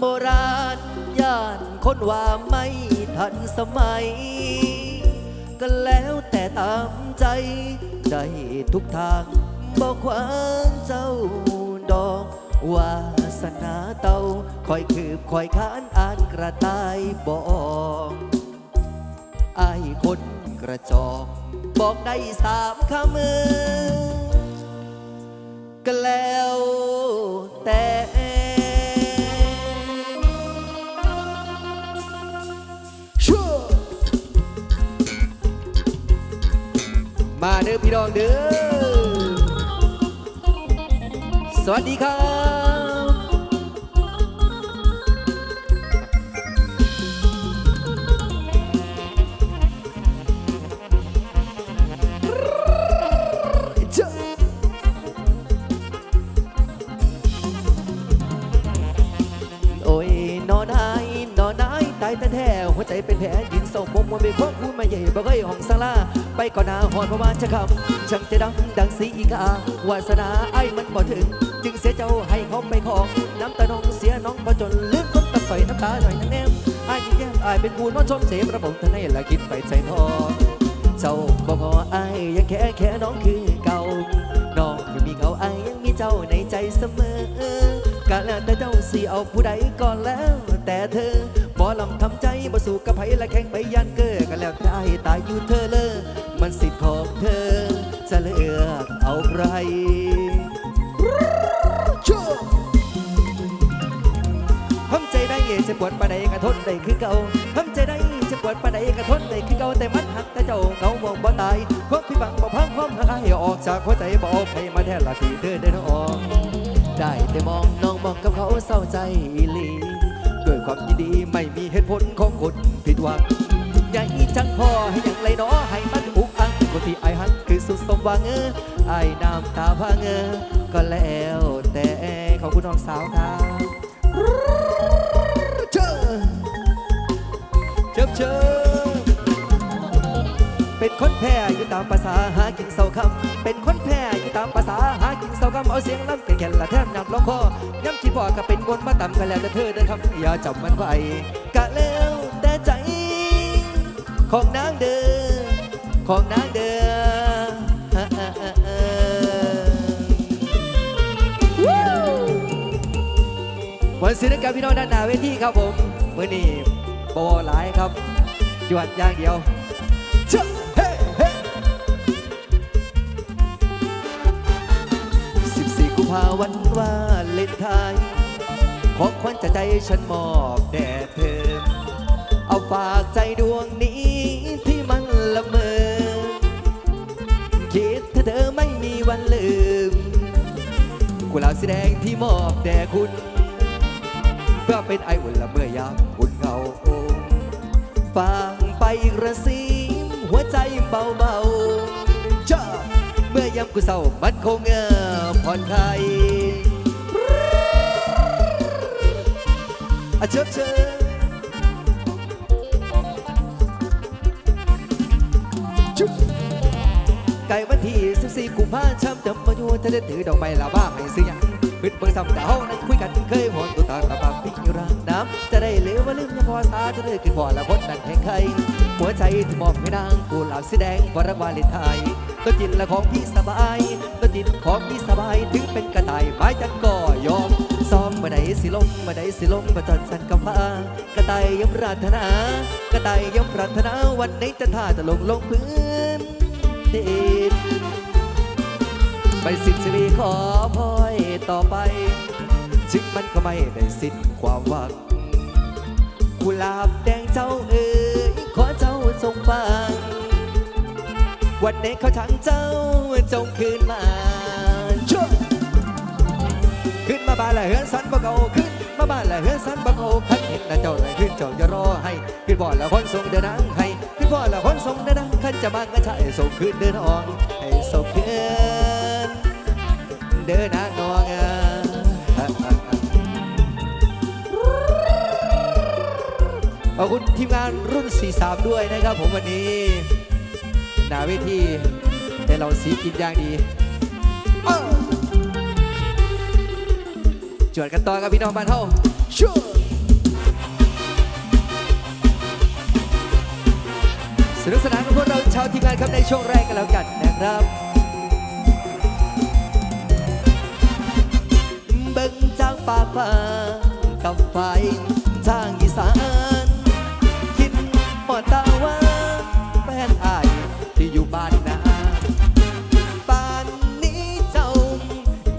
โบราณย่านคนว่าไม่ทันสมัย ก็แล้วแต่ตามใจได้ทุกทางบอกขวางเจ้าดอกวาสนาเตาคอยคืบคอยค้านอ่านกระต่ายบอกไอายคนกระจอกบอกได้สามคำมือก็แล้วแต่ มาเด้อพี่น้องเด้อ สวัสดีครับ เป็นแผลยินเศร้าผมมันเป็นพวกคุณมาใหญ่บ่เคยห้องสลาไปก่อนหน้าหอนเพราะว่าจะคำช่างจะดังดังสีอีกาวาสนาไอ้มันบ่ถึง จึงเสียเจ้าให้เขาไปของน้ำตาน้องเสียน้องบ่จนลืมคนตะไฟน้ำตาหน่อยทั้งแนมไอ้ยิ้มแย้มไอ้เป็นผู้นอนชมเสมระบบทั้งในละคิดไปใจทอเจ้าบอกว่าไอ้ยังแค่แค่น้องคือเก่าน้องยังมีเขาไอ้ยังมีเจ้าในใจเสมอก็แล้วแต่เจ้าสิเอาผู้ใดก่อนแล้ว แต่เธอบ่ลำท แข่งไปยันเกอก็แล้วแต่ไอ้ตายอยู่เธอเลยมันสิทธิ์ของเธอ จะเลือกเอาใครชั่วทำใจได้จะปวดปานใดก็ทนได้คือเก่าทำใจได้จะปวดปานใดก็ทนได้คือเก่าแต่มันหักแต่เจ้าเขาบอกบ่ตายพวกพี่บังบ่พังความหักให้ออกจากหัวใจบ่เอาไปมาแทนละที่เธอเดินออก ได้แต่มองน้องมองกับเขาเศร้าใจอีหลี ความยินดีไม่มีเหตุผลของคนผิดหวังใหญ่จังพอให้อย่างไรเนาะให้มันอุกอังคนที่ไอหักคือสุดสมหวังเออไอน้ำตาพังเออก็แล้วแต่ขอบคุณน้องสาวครับเชิญเชิญ เป็นคนแพ้อยู่ตามภาษาหากินเศร้าคำเป็นคนแพ้อยู่ตามภาษาหากินเศร้าคำเอาเสียงล้ำเป็นแก่นละแทบนำล็อคอย้ำคิดพอก็เป็นคนมาต่ำกันแล้วแต่เธอเดินคำอย่าจำมันไว้กะแล้วแต่ใจ ของนางเดินของนางเดินวันศิลปกรรมพี่น้องด้านหน้าเวทีครับผม มือนี้บอหลายครับจวดอย่างเดียวาวันวาเลนไทน์ของขวัญจากใจฉันมอบแด่เธอ เอาฝากใจดวงนี้ที่มันละเมอ คิดถ้าเธอไม่มีวันลืมกุหลาบสีแดงที่มอบแด่คุณ เพื่อเป็นไออุ่นละเมื่อยามคุณเงาฟังไปกระสีหัวใจเบาๆจ้า ยามกูเศร้ามันคงเงอผ่อนคลายอะเชิบเชิบจุ๊บไก่วันที่14กุมภาพันธ์ช้ำจำมาอยู่เธอได้ถือดอกไม้ลาบ้าให้ซื้อยังปิดเบอร์ซ้ำดาวนั้นคุยกันเคยหวนตัวตาระบำพิจารณน้ำจะได้เหลือว่าลืมยังพอสาจะเลยขึ้นพอละคนนั้นแห่งใครหัวใจที่มอบให้นางกูหลาบสีแดงวรวาเลนไทย ตัวจินละของพี่สบายตัวจินของพี่สบายถึงเป็นกระต่ายไม้จันก็ยอมซ้อมมาได้สิลงมาได้สิลงประจันสันกับฟ้ากระต่ายย่อมปรารถนากระต่ายย่อมปรารถนาวันไหนจะท่าจะลงลงพื้นดินไปสิ้นชีวิตขอพอยต่อไปจึงมันก็ไม่ได้สิ้นความหวังกุหลาบแดงเจ้าเอ๋ยขอเจ้าจงฟัง วันนี้เขาทางเจ้าจงคืนมาช่วขึ้นมาบ้านละเฮือนสันบ่เกาขึ้นมาบ้านละเฮือนสันบ่เกาคันเห็นน้าเจ้าเลยขึ้นเจ้าจะรอให้ขึ้นบ่อละคนส่งเดินนางให้ขึ้นบ่อละคนส่งเดินนางขันจะมากก็ใช่ส่งคืนเดินอ่องให้ส่งคืนเดินนางนองอะขอบคุณทีมงานรุ่น 43 ด้วยนะครับผมวันนี้ หนาวิทีแต่เราสีกินอย่างดีจวดกันต่อกับพี่น้องบ้านเฮาชูสนุกสนานกับพวกเราชาวทีมงานครับในช่วงแรกกันแล้วกันนะครับเบิ่งจากปากฟ้ากับไฟ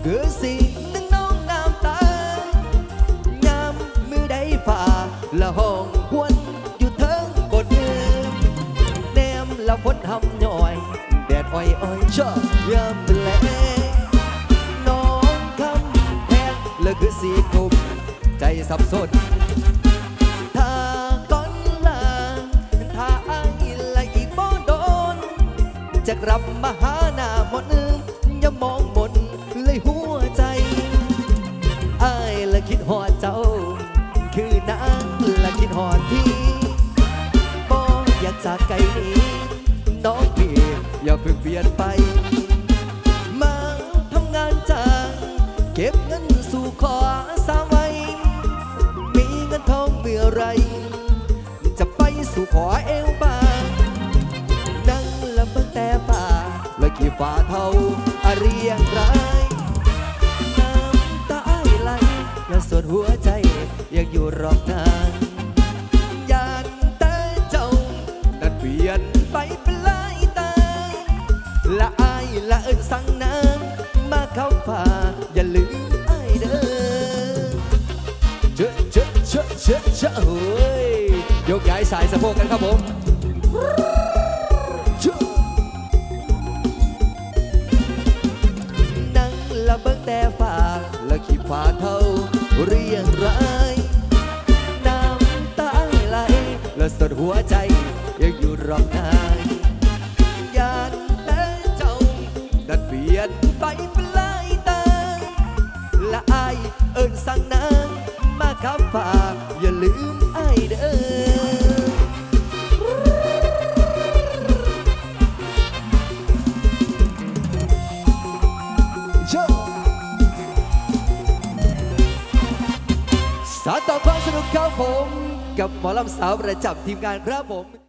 คือสิ่งหนึ่งน้องน้ำตายามมือได้ฝ่าละห้องหวนอยู่เทิงบนเนือแนมละฝนทำย่อยแดดอ้อยอ้อยชอบยามแลน้องคำแพงลยคือสีกลุ่มใจสับสนถ้าก่อนลาถ้าอายลอีบ่โดนจะกลับมาหา เก็บเงินสู่ขอสาไว้มีเงินทองเมื่อไร จะไปสู่ขอเอวบางนั่งละเบิ่งแต่ป่าและขี่ฝ่าเท่าอาเรียงรายน้ำตาไหลและส่วนหัวใจยังอยู่รอบนางอยากแต่เจ้านั้นเปลี่ยนไปเป็นลายตาละอายละเอิญสั่งน้ำมาเข้าป่าอย่า ลืมไอายเด้อเชอะเชอะเชอะเชอะเชอะเฮ้ยยกย้ายสายสะโพกกันครับผมเชอะนั่งละเบิ่งแต่ฟ้าละขีฟ้าเท่า กับหมอลำสาวประจำทีมงานครับผม